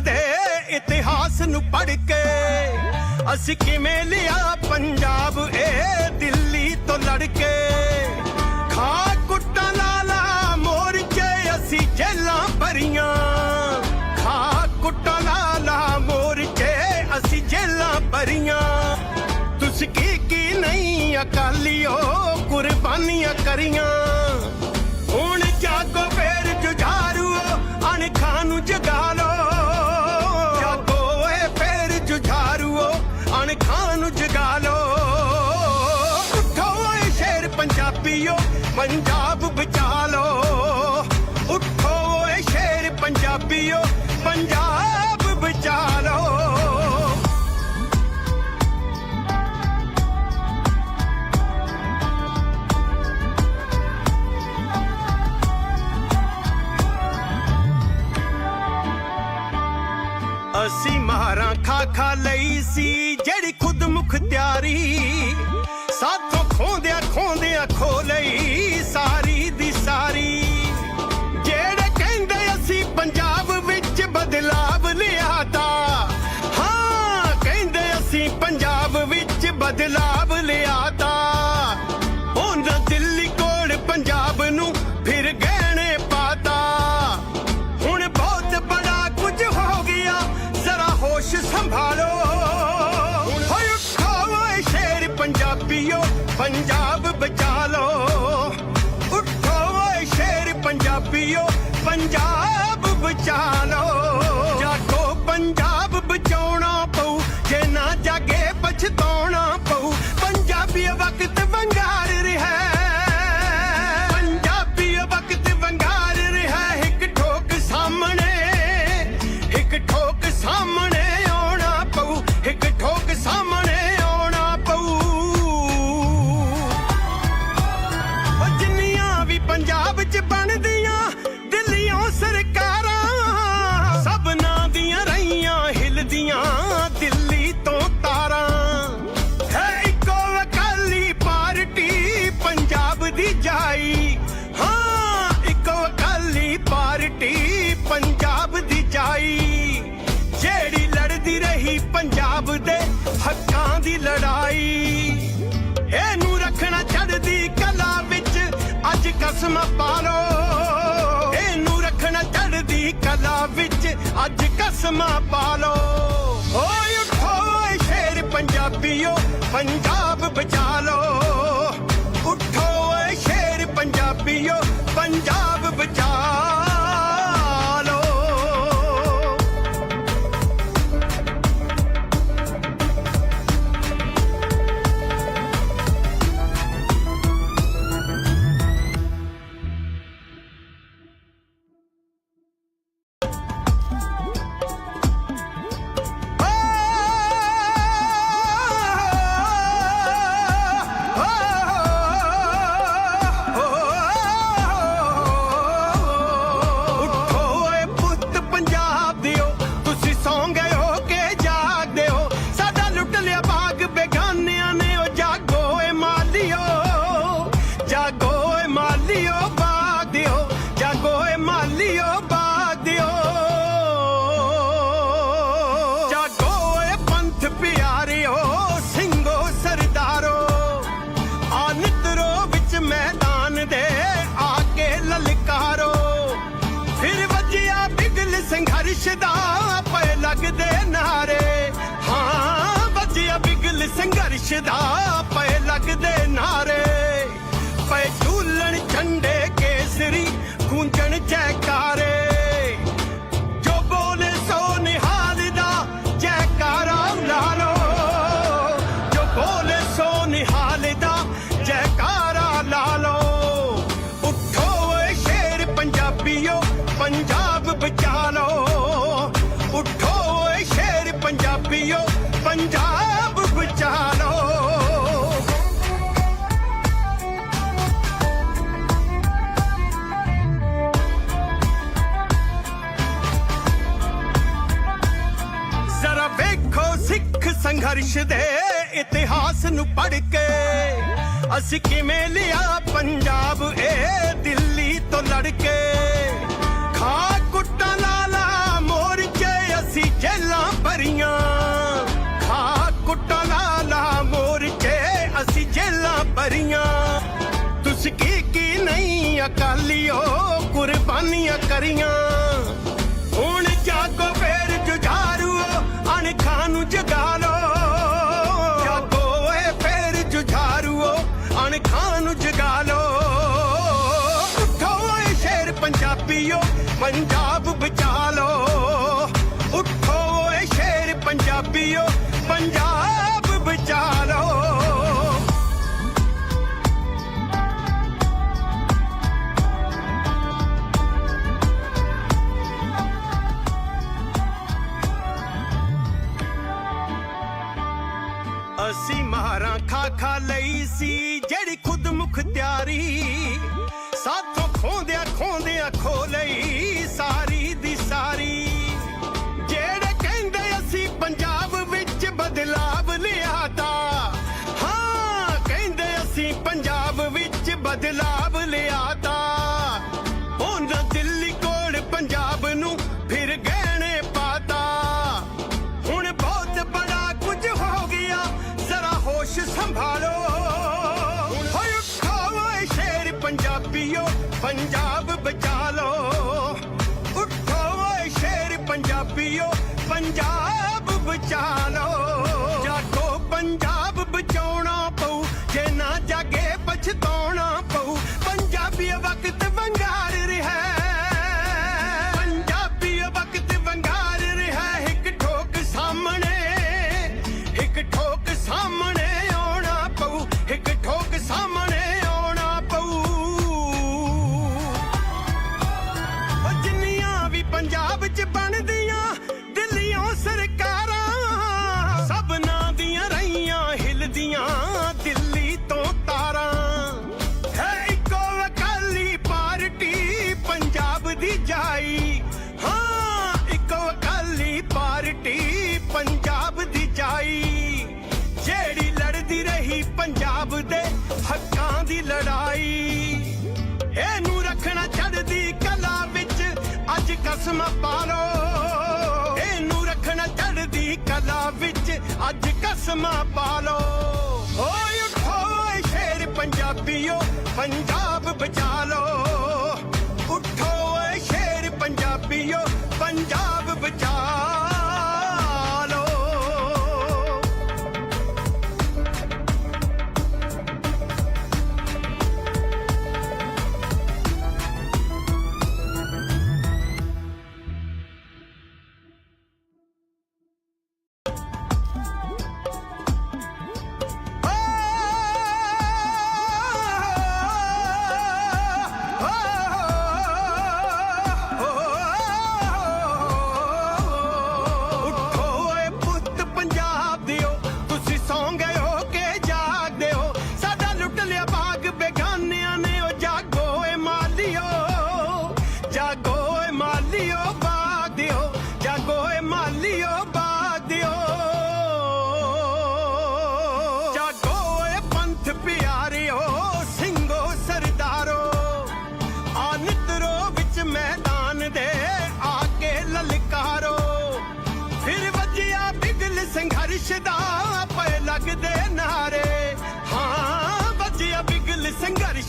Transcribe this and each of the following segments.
ਦੇ ਇਤਿਹਾਸ ਨੂੰ ਪੜ ਕੇ ਅਸੀਂ ਕਿਵੇਂ ਲਿਆ ਪੰਜਾਬ ਇਹ ਦਿੱਲੀ ਤੋਂ ਲੜ ਕੇ? ਖਾ ਕੁੱਟਾ ਲਾਲਾ ਮੋਰ ਕੇ ਅਸੀਂ ਜੇਲਾਂ ਭਰੀਆਂ। ਖਾ ਕੁੱਟਾ ਲਾਲਾ ਮੋਰ ਕੇ ਅਸੀਂ ਜੇਲਾਂ ਭਰੀਆਂ। ਤੁਸੀਂ ਕੀ ਕੀ ਨਹੀਂ ਅਕਾਲੀਓ ਕੁਰਬਾਨੀਆਂ ਕਰੀਆਂ। ਖਾ ਲਈ ਸੀ, ਜਿਹੜੀ ਖੁਦ ਮੁਖ ਤਿਆਰੀ। ਸਾਥੋਂ ਖੋਂਦਿਆਂ ਖੋਂਦਿਆਂ ਖੋ ਲਈ ਸਾਰੀ ਦੀ ਸਾਰੀ। ਜਿਹੜੇ ਕਹਿੰਦੇ ਅਸੀਂ ਪੰਜਾਬ ਵਿੱਚ ਬਦਲਾਵ ਲਿਆਦਾ ਹਾਂ, ਕਹਿੰਦੇ ਅਸੀਂ ਪੰਜਾਬ ਵਿੱਚ ਬਦਲਾਵ ਪੰਜਾਬ ਬਚਾ ਲਓ। ਉੱਠੋ ਸ਼ੇਰ ਪੰਜਾਬੀਓ ਪੰਜਾਬ ਬਚਾ ਲਓ। ਪੰਜਾਬ ਦੇ ਹੱਕਾਂ ਦੀ ਲੜਾਈ। ਇਹਨੂੰ ਰੱਖਣਾ ਚੜਦੀ ਕਲਾ ਵਿੱਚ ਅੱਜ ਕਸਮ ਪਾ ਲੋ ਇਹਨੂੰ ਰੱਖਣਾ ਚੜਦੀ ਕਲਾ ਵਿੱਚ ਅੱਜ ਕਸਮਾਂ ਪਾ ਲੋ ਓਏ ਉਠੋ ਸ਼ੇਰ ਪੰਜਾਬੀਓ, ਪੰਜਾਬ ਬਚਾ ਲੋ ਉਠੋ ਸ਼ੇਰ ਪੰਜਾਬੀਓ, ਪੰਜਾਬ ਬਚਾ 先打 ਦੇਸ਼ ਦੇ ਇਤਿਹਾਸ ਨੂੰ ਪੜ ਕੇ ਅਸੀਂ ਕਿਵੇਂ ਲਿਆ ਪੰਜਾਬ? ਇਹ ਦਿੱਲੀ ਤੋਂ ਲੜ ਕੇ ਖਾ ਕੁੱਟਾਂ ਲਾਲਾ ਮੋਰਚੇ ਅਸੀਂ ਜੇਲਾਂ ਭਰੀਆਂ। ਖਾ ਕੁੱਟਾਂ ਲਾਲਾ ਮੋਰਚੇ ਅਸੀਂ ਜੇਲਾਂ ਭਰੀਆਂ। ਤੁਸੀਂ ਕੀ ਕੀ ਨਹੀਂ ਅਕਾਲੀਓ ਕੁਰਬਾਨੀਆਂ ਕਰੀਆਂ। ਪੰਜਾਬ ਬਚਾ ਲੋ ਉੱਠੋ ਓਏ ਸ਼ੇਰ ਪੰਜਾਬੀਓ, ਪੰਜਾਬ ਬਚਾ ਲੋ ਅਸੀਂ ਮਾਰਾਂ ਖਾ ਖਾ ਲਈ ਸੀ, ਜਿਹੜੀ ਖੁਦ ਮੁਖਤਿਆਰੀ ਸਾਧ ਖੋਂਦਿਆ ਖੋਂਦਿਆ ਖੋ ਲਈ ਸਾਰੀ ਪੰਜਾਬ ਬਚਾ ਲਓ ਜਾਗੋ ਪੰਜਾਬ ਬਚਾਉਣਾ ਪਊ ਜੇ ਨਾ ਜਾਗੇ ਪਛਤਾਉਣਾ। ਲੜਾਈ। ਇਹਨੂੰ ਰੱਖਣਾ ਛੱਡਦੀ ਕਲਾ ਵਿੱਚ ਅੱਜ ਕਸਮ ਪਾ ਲੋ ਇਹਨੂੰ ਰੱਖਣਾ ਛੱਡਦੀ ਕਲਾ ਵਿੱਚ ਅੱਜ ਕਸਮ ਪਾਲੋ ਲੋ ਓਏ ਉਠੋ ਸ਼ੇਰ ਪੰਜਾਬੀਓ, ਪੰਜਾਬ ਬਚਾ ਲੋ ਉਠੋ ਸ਼ੇਰ ਪੰਜਾਬੀਓ, ਪੰਜਾਬ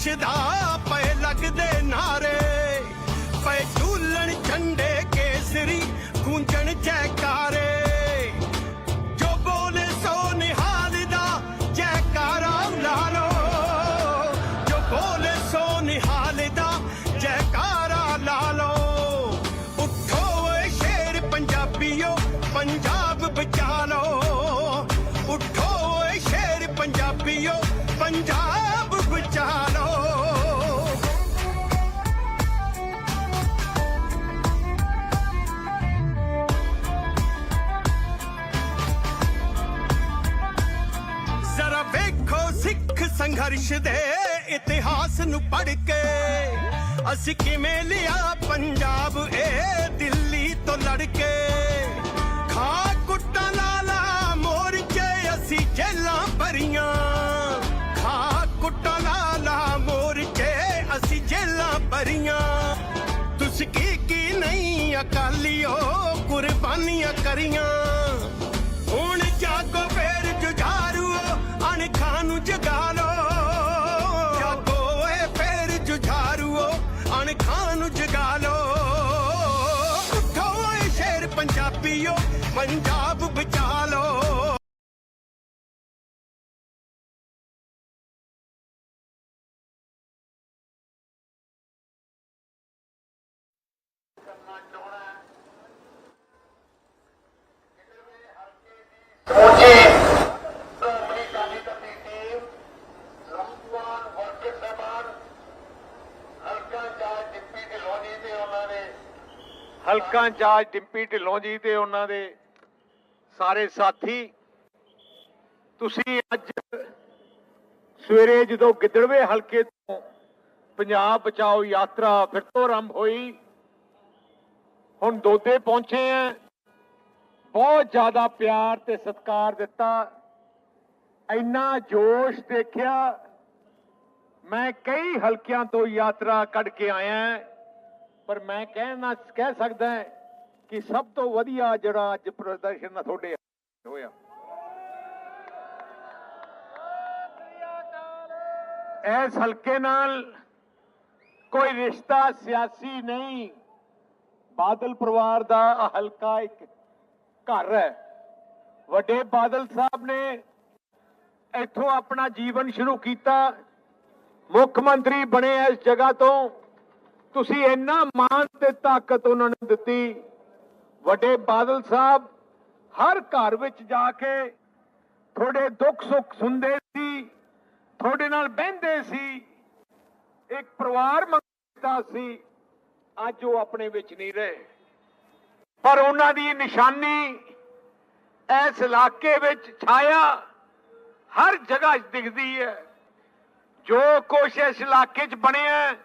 te dá ਸੰਘਰਸ਼ ਦੇ ਇਤਿਹਾਸ ਨੂੰ ਪੜ੍ਹ ਕੇ ਅਸੀਂ ਕਿਵੇਂ ਲਿਆ ਪੰਜਾਬ? ਇਹ ਦਿੱਲੀ ਤੋਂ ਲੜ ਕੇ ਖਾ ਕੁੱਟਾਂ ਲਾਲਾ ਮੋਰਚੇ ਅਸੀਂ ਜੇਲਾਂ ਭਰੀਆਂ। ਖਾ ਕੁੱਟਾਂ ਲਾਲਾ ਮੋਰਚੇ ਅਸੀਂ ਜੇਲਾਂ ਭਰੀਆਂ। ਤੁਸੀਂ ਕੀ ਕੀ ਨਹੀਂ ਅਕਾਲੀਓ ਕੁਰਬਾਨੀਆਂ ਕਰੀਆਂ। ਹਲਕਾ ਇੰਚਾਰਜ ਡਿੰਪੀ ਢਿੱਲੋਂ ਜੀ ਤੇ ਉਹਨਾਂ ਦੇ ਸਾਰੇ ਸਾਥੀ, ਤੁਸੀਂ ਅੱਜ ਸਵੇਰੇ ਜਦੋਂ ਗਿੱਦੜਵੇ ਹਲਕੇ ਤੋਂ ਪੰਜਾਬ ਬਚਾਓ ਯਾਤਰਾ ਫਿਰ ਤੋਂ ਆਰੰਭ ਹੋਈ, ਹੁਣ ਦੋਦੇ ਪਹੁੰਚੇ ਆ। ਬਹੁਤ ਜ਼ਿਆਦਾ ਪਿਆਰ ਤੇ ਸਤਿਕਾਰ ਦਿੱਤਾ। ਇੰਨਾ ਜੋਸ਼ ਦੇਖਿਆ। ਮੈਂ ਕਈ ਹਲਕਿਆਂ ਤੋਂ ਯਾਤਰਾ ਕੱਢ ਕੇ ਆਇਆ। ਪਰ ਮੈਂ ਕਹਿਣਾ ਕਹਿ ਸਕਦਾ ਕਿ ਸਭ ਤੋਂ ਵਧੀਆ ਜਿਹੜਾ ਅੱਜ ਪ੍ਰਦਰਸ਼ਨ ਤੁਹਾਡੇ ਹੋਇਆ। ਇਸ ਹਲਕੇ ਨਾਲ ਕੋਈ ਰਿਸ਼ਤਾ ਸਿਆਸੀ ਨਹੀਂ, ਬਾਦਲ ਪਰਿਵਾਰ ਦਾ ਹਲਕਾ ਇੱਕ ਘਰ ਹੈ। ਵੱਡੇ ਬਾਦਲ ਸਾਹਿਬ ਨੇ ਇੱਥੋਂ ਆਪਣਾ ਜੀਵਨ ਸ਼ੁਰੂ ਕੀਤਾ। ਮੁੱਖ ਮੰਤਰੀ ਬਣੇ ਇਸ ਜਗ੍ਹਾ ਤੋਂ। ਤੁਸੀਂ ਇੰਨਾ ਮਾਣ ਤੇ ਤਾਕਤ ਉਹਨਾਂ ਨੂੰ ਦਿੱਤੀ। ਵੱਡੇ ਬਾਦਲ ਸਾਹਿਬ ਹਰ ਘਰ ਵਿੱਚ ਜਾ ਕੇ ਤੁਹਾਡੇ ਦੁੱਖ ਸੁੱਖ ਸੁਣਦੇ ਸੀ, ਤੁਹਾਡੇ ਨਾਲ ਬਹਿੰਦੇ ਸੀ। ਇੱਕ ਪਰਿਵਾਰ ਮੰਗਦਾ ਸੀ, ਅੱਜ ਉਹ ਆਪਣੇ ਵਿੱਚ ਨਹੀਂ ਰਹੇ। ਪਰ ਉਹਨਾਂ ਦੀ ਨਿਸ਼ਾਨੀ ਇਸ ਇਲਾਕੇ ਵਿੱਚ ਛਾਇਆ ਹਰ ਜਗ੍ਹਾ ਦਿਖਦੀ ਹੈ। ਜੋ ਕੁਛ ਇਸ ਇਲਾਕੇ 'ਚ ਬਣਿਆ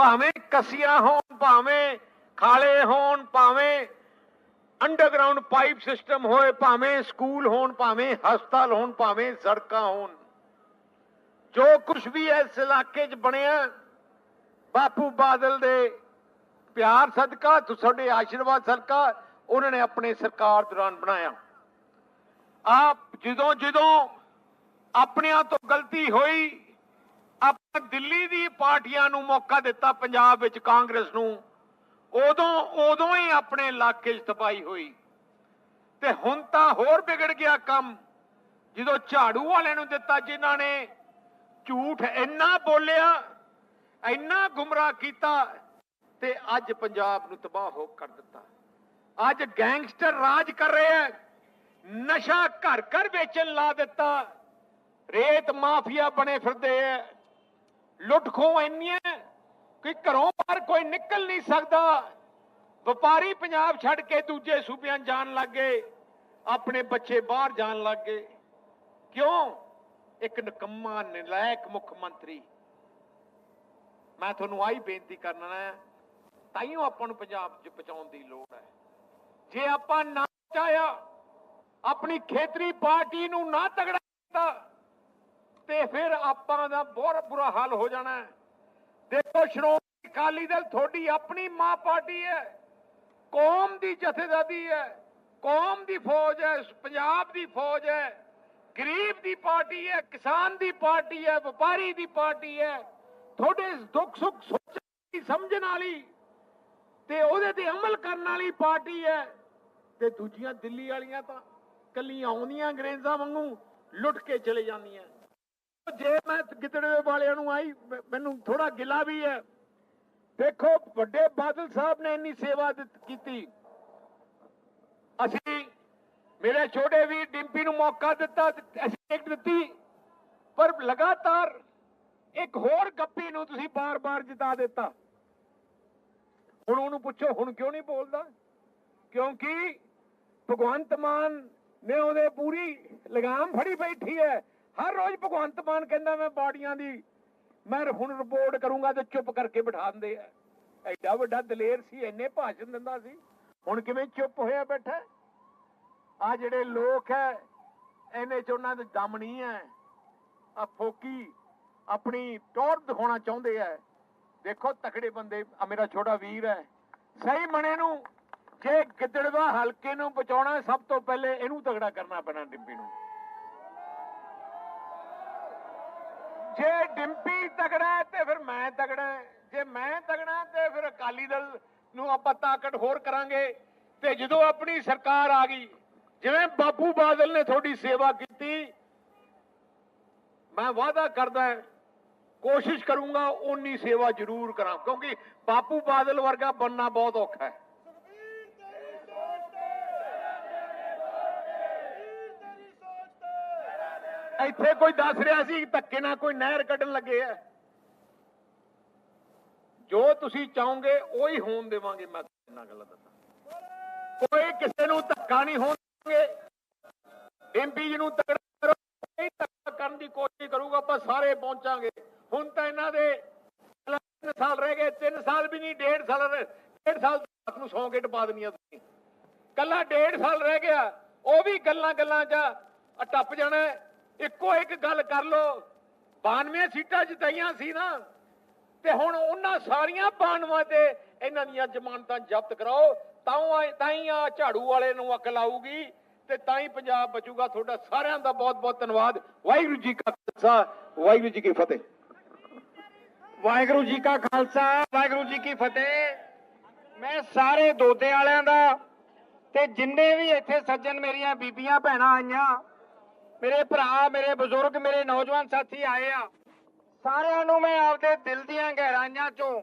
ਭਾਵੇਂ ਕਸੀਆਂ ਹੋਣ, ਭਾਵੇਂ ਖਾਲੇ ਹੋਣ, ਭਾਵੇਂ ਅੰਡਰਗਰਾਉਂਡ ਪਾਈਪ ਸਿਸਟਮ ਹੋਏ, ਭਾਵੇਂ ਸਕੂਲ ਹੋਣ, ਭਾਵੇਂ ਹਸਪਤਾਲ ਹੋਣ, ਭਾਵੇਂ ਸੜਕਾਂ ਹੋਣ। ਜੋ ਕੁਝ ਵੀ ਇਸ ਇਲਾਕੇ 'ਚ ਬਣਿਆ, ਬਾਪੂ ਬਾਦਲ ਦੇ ਪਿਆਰ ਸਦਕਾ ਤੁਹਾਡੇ ਆਸ਼ੀਰਵਾਦ ਸਦਕਾ, ਉਹਨਾਂ ਨੇ ਆਪਣੇ ਸਰਕਾਰ ਦੌਰਾਨ ਬਣਾਇਆ। ਆਪ ਜਦੋਂ ਜਦੋਂ ਆਪਣਿਆਂ ਤੋਂ ਗਲਤੀ ਹੋਈ ਆਪਾਂ ਦਿੱਲੀ ਦੀ ਪਾਰਟੀਆਂ ਨੂੰ ਮੌਕਾ ਦਿੱਤਾ ਪੰਜਾਬ ਵਿੱਚ ਕਾਂਗਰਸ ਨੂੰ, ਉਦੋਂ ਉਦੋਂ ਹੀ ਆਪਣੇ ਇਲਾਕੇ 'ਚ ਤਬਾਹੀ ਹੋਈ। ਤੇ ਹੁਣ ਤਾਂ ਹੋਰ ਵਿਗੜ ਗਿਆ ਕੰਮ, ਜਦੋਂ ਝਾੜੂ ਵਾਲਿਆਂ ਨੂੰ ਦਿੱਤਾ ਜਿਨ੍ਹਾਂ ਨੇ, ਝੂਠ ਇੰਨਾ ਬੋਲਿਆ, ਇੰਨਾ ਗੁੰਮਰਾਹ ਕੀਤਾ, ਤੇ ਅੱਜ ਪੰਜਾਬ ਨੂੰ ਤਬਾਹ ਹੋ ਕਰ ਦਿੱਤਾ। ਅੱਜ ਗੈਂਗਸਟਰ ਰਾਜ ਕਰ ਰਹੇ ਹੈ, ਨਸ਼ਾ ਘਰ ਘਰ ਵੇਚਣ ਲਾ ਦਿੱਤਾ, ਰੇਤ ਮਾਫੀਆ ਬਣੇ ਫਿਰਦੇ ਐ ਲੁੱਟ ਖੋਹ ਇੰਨੀਆਂ ਕਿ ਘਰੋਂ ਬਾਹਰ ਕੋਈ ਨਿਕਲ ਨਹੀਂ ਸਕਦਾ। ਵਪਾਰੀ ਪੰਜਾਬ ਛੱਡ ਕੇ ਦੂਜੇ ਸੂਬਿਆਂ ਜਾਣ ਲੱਗੇ ਆਪਣੇ ਬੱਚੇ ਬਾਹਰ ਜਾਣ ਲੱਗੇ ਕਿਉਂ? ਇੱਕ ਨਕੰਮਾ ਨਲਾਇਕ ਮੁੱਖ ਮੰਤਰੀ। ਮੈਂ ਤੁਹਾਨੂੰ ਆਹੀ ਬੇਨਤੀ ਕਰਨਾ ਹੈ, ਤਾਈਓ ਆਪਾਂ ਨੂੰ ਪੰਜਾਬ 'ਚ ਪਹੁੰਚਾਉਣ ਦੀ ਲੋੜ ਹੈ। ਜੇ ਆਪਾਂ ਨਾ ਚਾਹਿਆ ਆਪਣੀ ਖੇਤਰੀ ਪਾਰਟੀ ਨੂੰ ਨਾ ਤਗੜਾ ਕੀਤਾ ਤੇ ਫਿਰ ਆਪਾਂ ਦਾ ਬਹੁਤ ਬੁਰਾ ਹਾਲ ਹੋ ਜਾਣਾ ਹੈ। ਦੇਖੋ, ਸ਼੍ਰੋਮਣੀ ਅਕਾਲੀ ਦਲ ਤੁਹਾਡੀ ਆਪਣੀ ਮਾਂ ਪਾਰਟੀ ਹੈ। ਕੌਮ ਦੀ ਜਥੇਦਾਰੀ ਹੈ। ਕੌਮ ਦੀ ਫੌਜ ਹੈ, ਪੰਜਾਬ ਦੀ ਫੌਜ ਹੈ। ਗਰੀਬ ਦੀ ਪਾਰਟੀ ਹੈ, ਕਿਸਾਨ ਦੀ ਪਾਰਟੀ ਹੈ, ਵਪਾਰੀ ਦੀ ਪਾਰਟੀ ਹੈ। ਤੁਹਾਡੇ ਦੁੱਖ ਸੁੱਖ ਸੋਚਣ ਦੀ ਸਮਝਣ ਵਾਲੀ ਤੇ ਉਹਦੇ ਤੇ ਅਮਲ ਕਰਨ ਵਾਲੀ ਪਾਰਟੀ ਹੈ। ਤੇ ਦੂਜੀਆਂ ਦਿੱਲੀ ਵਾਲੀਆਂ ਤਾਂ ਕੱਲੀਆਂ ਆਉਂਦੀਆਂ ਅੰਗਰੇਜ਼ਾਂ ਵਾਂਗੂ ਲੁੱਟ ਕੇ ਚਲੇ ਜਾਂਦੀਆਂ। ਜੇ ਮੈਂ ਗਿੱਦੜਵੇ ਵਾਲਿਆਂ ਨੂੰ ਆਈ ਮੈਨੂੰ ਥੋੜਾ ਗਿਲਾ ਵੀ ਹੈ। ਦੇਖੋ, ਵੱਡੇ ਬਾਦਲ ਸਾਹਿਬ ਨੇ ਇੰਨੀ ਸੇਵਾ ਦਿੱਤ- ਕੀਤੀ। ਅਸੀਂ ਮੇਰੇ ਛੋਟੇ ਵੀ ਡਿੰਪੀ ਨੂੰ ਮੌਕਾ ਦਿੱਤਾ, ਅਸੀਂ ਟਿਕਟ ਦਿੱਤੀ, ਪਰ ਲਗਾਤਾਰ ਇੱਕ ਹੋਰ ਗੱਪੀ ਨੂੰ ਤੁਸੀਂ ਬਾਰ-ਬਾਰ ਜਿਤਾ ਦਿੱਤਾ। ਹੁਣ ਉਹਨੂੰ ਪੁੱਛੋ, ਹੁਣ ਕਿਉਂ ਨਹੀਂ ਬੋਲਦਾ? ਕਿਉਂਕਿ ਭਗਵੰਤ ਮਾਨ ਨੇ ਉਹਦੇ ਪੂਰੀ ਲਗਾਮ ਫੜੀ ਬੈਠੀ ਹੈ। ਹਰ ਰੋਜ਼ ਭਗਵੰਤ ਮਾਨ ਕਹਿੰਦਾ ਮੈਂ ਬਾਡੀਆਂ ਦੀ, ਮੈਂ ਹੁਣ ਰਿਪੋਰਟ ਕਰੂੰਗਾ ਤੇ ਚੁੱਪ ਕਰਕੇ ਬਿਠਾ ਦਿੰਦੇ ਆ। ਐਡਾ ਵੱਡਾ ਦਲੇਰ ਸੀ, ਇੰਨੇ ਭਾਸ਼ਣ ਦਿੰਦਾ ਸੀ। ਹੁਣ ਕਿਵੇਂ ਚੁੱਪ ਹੋਇਆ ਬੈਠਾ? ਆ ਜਿਹੜੇ ਲੋਕ ਹੈ ਇਹਨੇ ਚ ਉਹਨਾਂ ਦੇ ਦਮ ਨਹੀਂ ਹੈ ਆ ਫੋਕੀ ਆਪਣੀ ਟੌਰ ਦਿਖਾਉਣਾ ਚਾਹੁੰਦੇ ਆ ਦੇਖੋ ਤਕੜੇ ਬੰਦੇ, ਆ ਮੇਰਾ ਛੋਟਾ ਵੀਰ ਹੈ ਸਹੀ ਮਣੇ ਨੂੰ, ਜੇ ਗਿੱਦੜਵਾ ਹਲਕੇ ਨੂੰ ਬਚਾਉਣਾ ਸਭ ਤੋਂ ਪਹਿਲੇ ਇਹਨੂੰ ਤਗੜਾ ਕਰਨਾ ਪੈਣਾ ਡਿੰਪੀ ਨੂੰ। ਜੇ ਡਿੰਪੀ ਤਗੜਾ ਤੇ ਫਿਰ ਮੈਂ ਤਗੜਾ ਜੇ ਮੈਂ ਤਗੜਾ ਤੇ ਫਿਰ ਅਕਾਲੀ ਦਲ ਨੂੰ ਆਪਾਂ ਤਾਕਤ ਹੋਰ ਕਰਾਂਗੇ। ਤੇ ਜਦੋਂ ਆਪਣੀ ਸਰਕਾਰ ਆ ਗਈ, ਜਿਵੇਂ ਬਾਪੂ ਬਾਦਲ ਨੇ ਤੁਹਾਡੀ ਸੇਵਾ ਕੀਤੀ, ਮੈਂ ਵਾਅਦਾ ਕਰਦਾ ਕੋਸ਼ਿਸ਼ ਕਰੂੰਗਾ ਓਨੀ ਸੇਵਾ ਜ਼ਰੂਰ ਕਰਾਂ, ਕਿਉਂਕਿ ਬਾਪੂ ਬਾਦਲ ਵਰਗਾ ਬੰਨਾ ਬਹੁਤ ਔਖਾ ਹੈ। ਇੱਥੇ ਕੋਈ ਦੱਸ ਰਿਹਾ ਸੀ ਧੱਕੇ ਨਾਲ ਕੋਈ ਨਹਿਰ ਕੱਢਣ ਲੱਗੇ ਆ। ਜੋ ਤੁਸੀਂ ਚਾਹੋਗੇ, ਉਹੀ ਹੋਣ ਦੇਵਾਂਗੇ, ਮੈਂ ਇਹਨਾਂ ਗੱਲਾਂ ਦੱਸਾਂ। ਕੋਈ ਕਿਸੇ ਨੂੰ ਧੱਕਾ ਨਹੀਂ ਹੋਣ ਦੇਵਾਂਗੇ। ਐਮਪੀ ਜੀ ਨੂੰ ਤਕੜਾ ਕਰਨ ਦੀ ਕੋਸ਼ਿਸ਼ ਕਰੂਗਾ, ਆਪਾਂ ਸਾਰੇ ਪਹੁੰਚਾਂਗੇ। ਹੁਣ ਤਾਂ ਇਹਨਾਂ ਦੇ ਤਿੰਨ ਸਾਲ ਰਹਿ ਗਏ, ਤਿੰਨ ਸਾਲ ਵੀ ਨਹੀਂ, ਡੇਢ ਸਾਲ ਰਹਿ- ਡੇਢ ਸਾਲ ਤੱਕ ਨੂੰ ਸੌ ਕੇ ਟਪਾ ਦੇਣੀਆਂ ਤੁਸੀਂ। ਕੱਲਾ ਡੇਢ ਸਾਲ ਰਹਿ ਗਿਆ, ਉਹ ਵੀ ਗੱਲਾਂ ਗੱਲਾਂ 'ਚ ਆ ਟੱਪ ਜਾਣਾ ਇੱਕੋ ਇੱਕ ਗੱਲ ਕਰ ਲੋ 92 ਸੀਟਾਂ ਜਿਤਾਈਆਂ ਸੀ ਨਾ, ਤੇ ਹੁਣ ਉਹਨਾਂ ਸਾਰੀਆਂ 92 ਤੇ ਇਹਨਾਂ ਦੀਆਂ ਜ਼ਮਾਨਤਾਂ ਜ਼ਬਤ ਕਰਾਓ ਤਾਂ ਤਾਂ ਹੀ ਆ ਝਾੜੂ ਵਾਲੇ ਨੂੰ ਅਕਲ ਆਊਗੀ, ਤੇ ਤਾਂ ਹੀ ਪੰਜਾਬ ਬਚੂਗਾ। ਤੁਹਾਡਾ ਸਾਰਿਆਂ ਦਾ ਬਹੁਤ ਬਹੁਤ ਧੰਨਵਾਦ। ਵਾਹਿਗੁਰੂ ਜੀ ਕਾ ਖਾਲਸਾ, ਵਾਹਿਗੁਰੂ ਜੀ ਕੀ ਫਤਿਹ। ਵਾਹਿਗੁਰੂ ਜੀ ਕਾ ਖਾਲਸਾ, ਵਾਹਿਗੁਰੂ ਜੀ ਕੀ ਫਤਿਹ। ਮੈਂ ਸਾਰੇ ਦੋਤੇ ਵਾਲਿਆਂ ਦਾ ਤੇ ਜਿੰਨੇ ਵੀ ਇੱਥੇ ਸੱਜਣ ਮੇਰੀਆਂ ਬੀਬੀਆਂ, ਭੈਣਾਂ ਆਈਆਂ ਮੇਰੇ ਭਰਾ, ਮੇਰੇ ਬਜ਼ੁਰਗ, ਮੇਰੇ ਨੌਜਵਾਨ ਸਾਥੀ ਆਏ ਆ। ਸਾਰਿਆਂ ਨੂੰ ਮੈਂ ਆਪਦੇ ਦਿਲ ਦੀਆਂ ਗਹਿਰਾਈਆਂ ਚੋਂ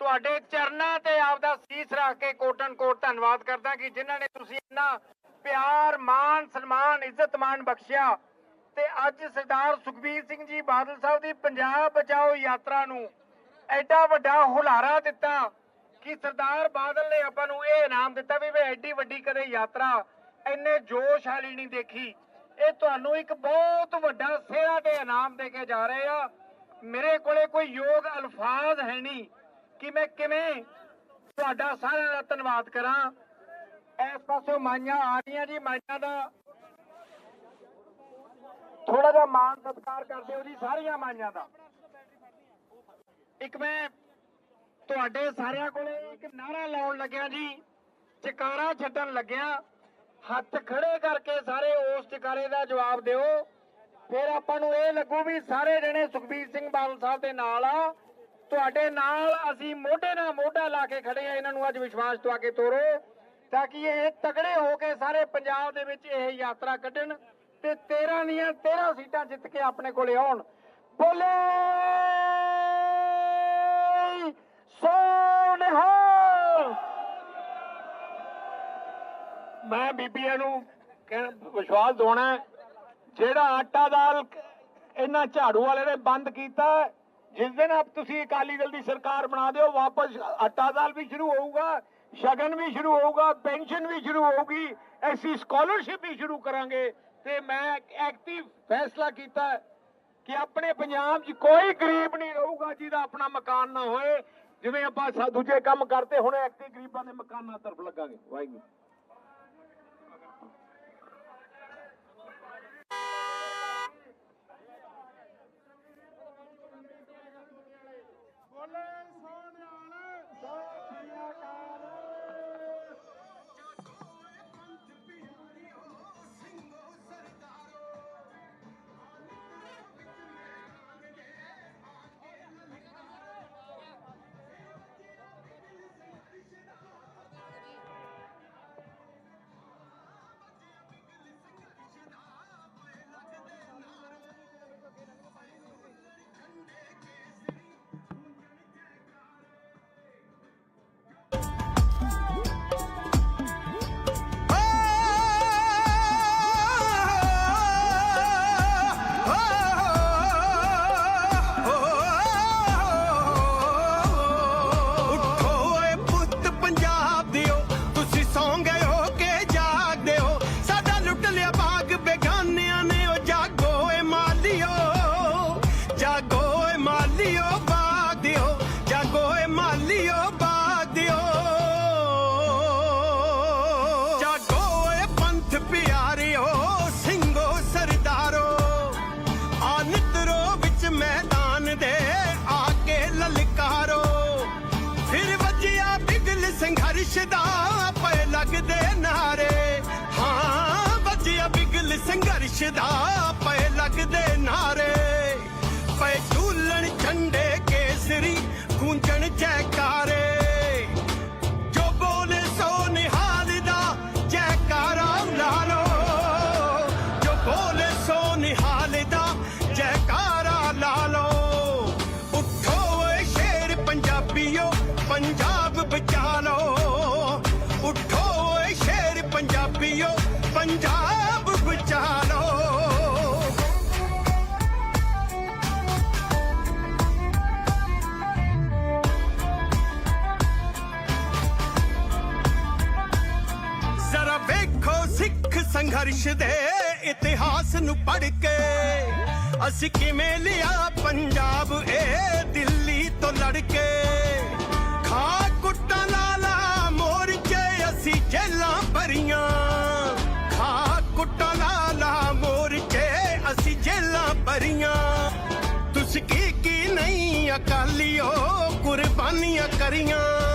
ਤੁਹਾਡੇ ਚਰਨਾਂ ਤੇ ਆਪਦਾ ਸੀਸ ਰੱਖ ਕੇ ਕੋਟਨ ਕੋਟ ਧੰਨਵਾਦ ਕਰਦਾ ਕਿ ਜਿਨ੍ਹਾਂ ਨੇ ਤੁਸੀਂ ਇੰਨਾ ਪਿਆਰ, ਮਾਣ, ਸਨਮਾਨ, ਇੱਜ਼ਤ, ਮਾਣ ਬਖਸ਼ਿਆ। ਤੇ ਅੱਜ ਸਰਦਾਰ ਸੁਖਬੀਰ ਸਿੰਘ ਜੀ ਬਾਦਲ ਸਾਹਿਬ ਦੀ ਪੰਜਾਬ ਬਚਾਓ ਯਾਤਰਾ ਨੂੰ ਐਡਾ ਵੱਡਾ ਹੁਲਾਰਾ ਦਿੱਤਾ ਕਿ ਸਰਦਾਰ ਬਾਦਲ ਨੇ ਆਪਾਂ ਨੂੰ ਇਹ ਇਨਾਮ ਦਿੱਤਾ ਵੀ ਵੇ ਐਡੀ ਵੱਡੀ ਕਦੇ ਯਾਤਰਾ, ਇੰਨੇ ਜੋਸ਼ ਵਾਲੀ ਨਹੀਂ ਦੇਖੀ। ਇਹ ਤੁਹਾਨੂੰ ਇੱਕ ਬਹੁਤ ਵੱਡਾ ਸਿਹਰਾ ਤੇ ਇਨਾਮ ਦੇ ਕੇ ਜਾ ਰਹੇ ਆ। ਮੇਰੇ ਕੋਲੇ ਕੋਈ ਯੋਗ ਅਲਫਾਜ਼ ਹੈ ਨਹੀਂ ਕਿ ਮੈਂ ਕਿਵੇਂ ਤੁਹਾਡਾ ਸਾਰਿਆਂ ਦਾ ਧੰਨਵਾਦ ਕਰਾਂ। ਇਸ ਪਾਸੋਂ ਮਾਈਆਂ ਆ ਰਹੀਆਂ ਜੀ, ਮਾਈਆਂ ਦਾ ਥੋੜਾ ਜਿਹਾ ਮਾਣ ਸਤਿਕਾਰ ਕਰਦੇ ਹੋ ਜੀ, ਸਾਰੀਆਂ ਮਾਈਆਂ ਦਾ। ਇੱਕ ਮੈਂ ਤੁਹਾਡੇ ਸਾਰਿਆਂ ਕੋਲੇ ਇੱਕ ਨਾਰਾ ਲਾਉਣ ਲੱਗਿਆ ਜੀ, ਚਕਾਰਾ ਛੱਡਣ ਲੱਗਿਆ। ਹੱਥ ਖੜੇ ਕਰਕੇ ਸਾਰੇ ਉਸ ਚਕਾਰੇ ਦਾ ਜਵਾਬ ਦਿਓ। ਫਿਰ ਆਪਾਂ ਨੂੰ ਇਹ ਲੱਗੂ ਵੀ ਸਾਰੇ ਜਣੇ ਸੁਖਬੀਰ ਸਿੰਘ ਬਾਦਲ ਸਾਹਿਬ ਦੇ ਨਾਲ ਆ। ਤੁਹਾਡੇ ਨਾਲ ਅਸੀਂ ਮੋਢੇ ਨਾਲ ਮੋਢਾ ਲਾ ਕੇ ਖੜੇ ਆ। ਇਹਨਾਂ ਨੂੰ ਅੱਜ ਵਿਸ਼ਵਾਸ ਦਵਾ ਕੇ ਤੋਰੋ ਤਾਂ ਕਿ ਇਹ ਤਗੜੇ ਹੋ ਕੇ ਸਾਰੇ ਪੰਜਾਬ ਦੇ ਵਿੱਚ ਇਹ ਯਾਤਰਾ ਕੱਢਣ ਤੇ 13 ਦੀਆਂ 13 ਸੀਟਾਂ ਜਿੱਤ ਕੇ ਆਪਣੇ ਕੋਲੇ ਆਉਣ। ਬੋਲੇ ਸੋ ਮੈਂ ਬੀਬੀਆਂ ਨੂੰ ਵਿਸ਼ਵਾਸ ਦਿਵਾਉਣਾ ਜਿਹੜਾ ਆਟਾ ਦਾਲ ਇਹਨਾਂ ਝਾੜੂ ਵਾਲੇ ਨੇ ਬੰਦ ਕੀਤਾ ਜਿਸ ਦਿਨ ਆਪ ਤੁਸੀਂ ਅਕਾਲੀ ਦਲ ਦੀ ਸਰਕਾਰ ਬਣਾ ਦਿਓ, ਵਾਪਸ ਆਟਾ ਦਾਲ ਵੀ ਸ਼ੁਰੂ ਹੋਊਗਾ, ਸ਼ਗਨ ਵੀ ਸ਼ੁਰੂ ਹੋਊਗਾ, ਪੈਨਸ਼ਨ ਵੀ ਸ਼ੁਰੂ ਹੋਊਗੀ, ਐਸੀ ਸਕਾਲਰਸ਼ਿਪ ਵੀ ਸ਼ੁਰੂ ਕਰਾਂਗੇ। ਤੇ ਮੈਂ ਐਕਟਿਵ ਫੈਸਲਾ ਕੀਤਾ ਕਿ ਆਪਣੇ ਪੰਜਾਬ 'ਚ ਕੋਈ ਗਰੀਬ ਨਹੀਂ ਰਹੂਗਾ ਜਿਹਦਾ ਆਪਣਾ ਮਕਾਨ ਨਾ ਹੋਏ। ਜਿਵੇਂ ਆਪਾਂ ਦੂਜੇ ਕੰਮ ਕਰਤੇ ਹੁਣ ਐਕਟਿਵ ਗਰੀਬਾਂ ਦੇ ਮਕਾਨਾਂ ਤਰਫ ਲੱਗਾਂਗੇ। ਵਾਹਿਗੁਰੂ। Hola, ਸੰਘਰਸ਼ ਦਾ ਪਏ ਲੱਗਦੇ ਨਾਰੇ। ਹਾਂ ਵੱਜਿਆ ਬਿਗਲ ਸੰਘਰਸ਼ ਦਾ ਸੰਘਰਸ਼ ਦੇ ਇਤਿਹਾਸ ਨੂੰ ਪੜ੍ਹ ਕੇ ਅਸੀਂ ਕਿਵੇਂ ਲਿਆ ਪੰਜਾਬ ਇਹ ਦਿੱਲੀ ਤੋਂ ਲੜ ਕੇ? ਖਾ ਕੁੱਟਾਂ ਲਾਲਾ ਮੋਰਚੇ ਅਸੀਂ ਜੇਲਾਂ ਭਰੀਆਂ। ਖਾ ਕੁੱਟਾਂ ਲਾਲਾ ਮੋਰਚੇ ਅਸੀਂ ਜੇਲਾਂ ਭਰੀਆਂ। ਤੁਸੀਂ ਕੀ ਕੀ ਨਹੀਂ ਅਕਾਲੀਓ ਕੁਰਬਾਨੀਆਂ ਕਰੀਆਂ।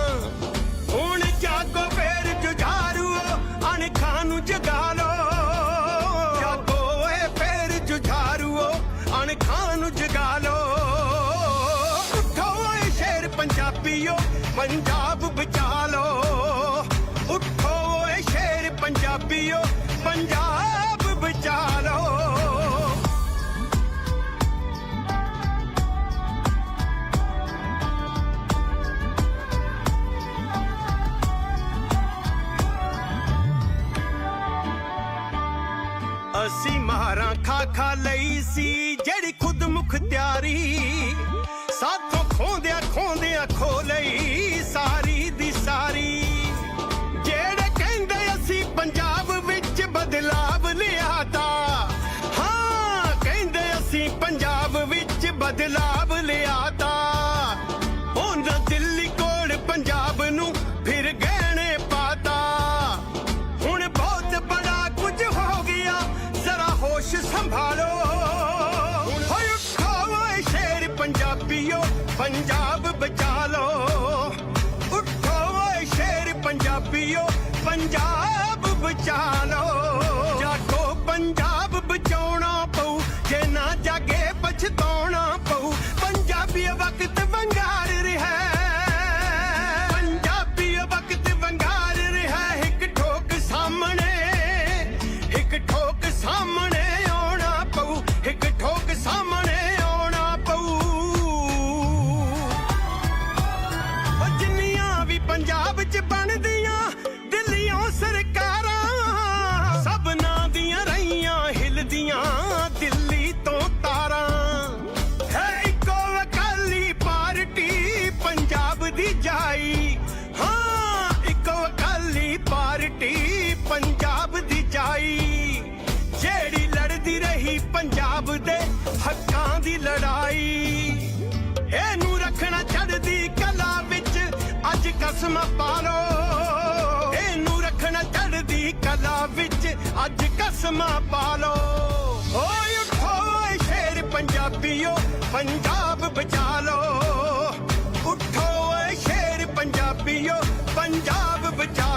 ਮਾਰਾਂ ਲਈ ਸੀ, ਜਿਹੜੀ ਖੁਦ ਮੁਖਤਿਆਰੀ ਸਾਥੋਂ ਖੋਂਦਿਆਂ ਖੋਂਦਿਆਂ ਖੋ ਲਈ ਸਾਰੀ ਦੀ ਸਾਰੀ। ਜਿਹੜੇ ਕਹਿੰਦੇ ਅਸੀਂ ਪੰਜਾਬ ਵਿੱਚ ਬਦਲਾਵ ਲਿਆਤਾ ਹਾਂ, ਕਹਿੰਦੇ ਅਸੀਂ ਪੰਜਾਬ ਵਿੱਚ ਬਦਲਾਵ ਪੰਜਾਬ ਬਚਾ ਲੋ ਉੱਠੋ ਓਏ ਸ਼ੇਰ ਪੰਜਾਬੀਓ ਪੰਜਾਬ ਬਚਾ ਲੋ ਦੀ ਲੜਾਈ। ਇਹਨੂੰ ਰੱਖਣਾ ਛੱਡਦੀ ਕਲਾ ਵਿੱਚ ਅੱਜ ਕਸਮ ਪਾਲੋ। ਇਹਨੂੰ ਰੱਖਣਾ ਛੱਡਦੀ ਕਲਾ ਵਿੱਚ ਅੱਜ ਕਸਮ ਪਾਲੋ। ਲੋ ਓਏ ਉਠੋ ਸ਼ੇਰ ਪੰਜਾਬੀਓ, ਪੰਜਾਬ ਬਚਾ ਲੋ। ਉਠੋ ਸ਼ੇਰ ਪੰਜਾਬੀਓ, ਪੰਜਾਬ ਬਚਾ